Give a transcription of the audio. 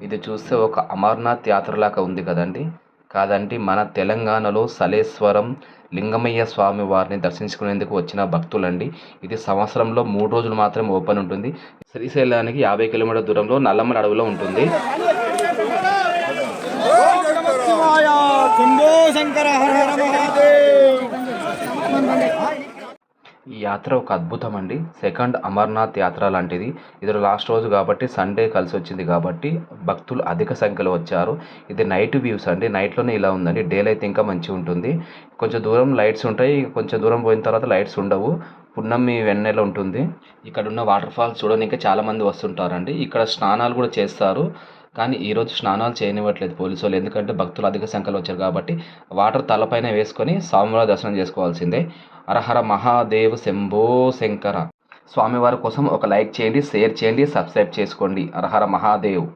ఇది చూస్తే ఒక అమర్నాథ్ యాత్రలాగా ఉంది కదండి కాదండి మన తెలంగాణలో సలేశ్వరం లింగమయ్య స్వామి వారిని దర్శించుకునేందుకు వచ్చిన భక్తులండి ఇది సంవత్సరంలో మూడు రోజులు మాత్రమే ఓపెన్ ఉంటుంది శ్రీశైలానికి యాభై కిలోమీటర్ దూరంలో నల్లమ్మల అడవిలో ఉంటుంది శంభో శంకర హర హర మహాదేవ్ ఈ యాత్ర ఒక అద్భుతం అండి సెకండ్ అమర్నాథ్ యాత్ర లాంటిది. ఇది లాస్ట్ రోజు కాబట్టి సండే కలిసి వచ్చింది కాబట్టి భక్తులు అధిక సంఖ్యలో వచ్చారు. ఇది నైట్ వ్యూస్ అండి. నైట్లోనే ఇలా ఉందండి. డేలో అయితే ఇంకా మంచిగా ఉంటుంది కొంచెం దూరం లైట్స్ ఉంటాయి. కొంచెం దూరం పోయిన తర్వాత లైట్స్ ఉండవు. పున్నమి వెన్నెల ఉంటుంది. ఇక్కడ ఉన్న వాటర్ ఫాల్స్ చూడడానికి చాలామంది వస్తుంటారండి. ఇక్కడ స్నానాలు కూడా చేస్తారు. కానీ ఈరోజు స్నానాలు చేయనివ్వట్లేదు పోలీసు వాళ్ళు. ఎందుకంటే భక్తులు అధిక సంఖ్యలో వచ్చారు కాబట్టి వాటర్ తలపైన వేసుకొని స్వామివారి దర్శనం చేసుకోవాల్సిందే. అరహర మహాదేవ్ శంభో శంకర. స్వామివారి కోసం ఒక లైక్ చేయండి షేర్ చేయండి సబ్స్క్రైబ్ చేసుకోండి. అరహర మహాదేవ్.